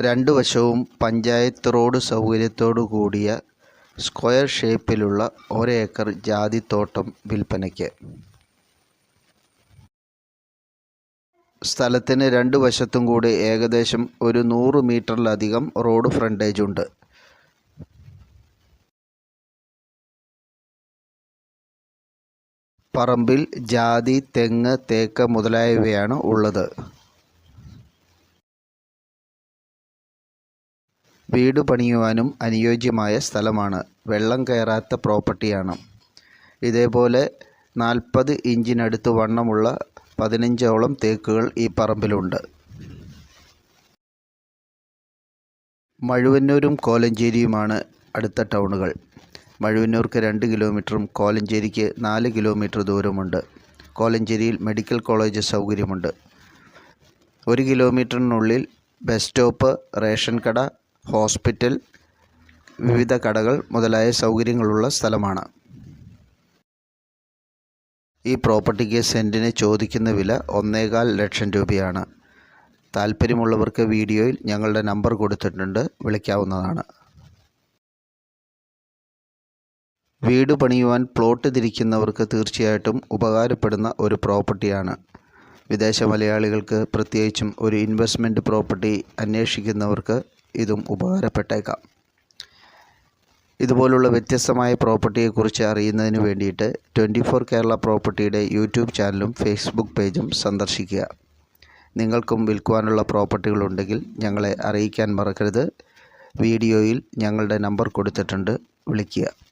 രണ്ടു വശവും പഞ്ചായത്ത് റോഡ് സൗകര്യത്തോടു കൂടിയ സ്ക്വയർ ഷേപ്പിലുള്ള ഒരേക്കർ ജാതിത്തോട്ടം വിൽപ്പനയ്ക്ക്. സ്ഥലത്തിന് രണ്ട് വശത്തും കൂടി ഏകദേശം ഒരു നൂറ് മീറ്ററിലധികം റോഡ് ഫ്രണ്ടേജ് ഉണ്ട്. പറമ്പിൽ ജാതി തെങ്ങ് തേക്ക് മുതലായവയാണ് ഉള്ളത്. വീട് പണിയുവാനും അനുയോജ്യമായ സ്ഥലമാണ്. വെള്ളം കയറാത്ത പ്രോപ്പർട്ടിയാണ്. ഇതേപോലെ നാൽപ്പത് ഇഞ്ചിനടുത്ത് വണ്ണമുള്ള പതിനഞ്ചോളം തേക്കുകൾ ഈ പറമ്പിലുണ്ട്. മഴുവന്നൂരും കോലഞ്ചേരിയുമാണ് അടുത്ത ടൗണുകൾ. മഴുവന്നൂർക്ക് രണ്ട് കിലോമീറ്ററും കോലഞ്ചേരിക്ക് നാല് കിലോമീറ്റർ ദൂരമുണ്ട്. കോലഞ്ചേരിയിൽ മെഡിക്കൽ കോളേജ് സൗകര്യമുണ്ട്. ഒരു കിലോമീറ്ററിനുള്ളിൽ ബസ് സ്റ്റോപ്പ് റേഷൻ കട ഹോസ്പിറ്റൽ വിവിധ കടകൾ മുതലായ സൗകര്യങ്ങളുള്ള സ്ഥലമാണ്. ഈ പ്രോപ്പർട്ടിക്ക് സെന്റിന് ചോദിക്കുന്ന വില ഒന്നേകാൽ ലക്ഷം രൂപയാണ്. താല്പര്യമുള്ളവർക്ക് വീഡിയോയിൽ ഞങ്ങളുടെ നമ്പർ കൊടുത്തിട്ടുണ്ട്. വിളിക്കാവുന്നതാണ്. വീട് പണിയുവാൻ പ്ലോട്ട് തിരിക്കുന്നവർക്ക് തീർച്ചയായിട്ടും ഉപകാരപ്പെടുന്ന ഒരു പ്രോപ്പർട്ടിയാണ്. വിദേശ മലയാളികൾക്ക് പ്രത്യേകിച്ചും ഒരു ഇൻവെസ്റ്റ്മെന്റ് പ്രോപ്പർട്ടി അന്വേഷിക്കുന്നവർക്ക് ഇതും ഉപകാരപ്പെട്ടേക്കാം. ഇതുപോലുള്ള വ്യത്യസ്തമായ പ്രോപ്പർട്ടിയെക്കുറിച്ച് അറിയുന്നതിന് വേണ്ടിയിട്ട് ട്വന്റി ഫോർ കേരള പ്രോപ്പർട്ടിയുടെ യൂട്യൂബ് ചാനലും ഫേസ്ബുക്ക് പേജും സന്ദർശിക്കുക. നിങ്ങൾക്കും വിൽക്കുവാനുള്ള പ്രോപ്പർട്ടികളുണ്ടെങ്കിൽ ഞങ്ങളെ അറിയിക്കാൻ മറക്കരുത്. വീഡിയോയിൽ ഞങ്ങളുടെ നമ്പർ കൊടുത്തിട്ടുണ്ട്. വിളിക്കുക.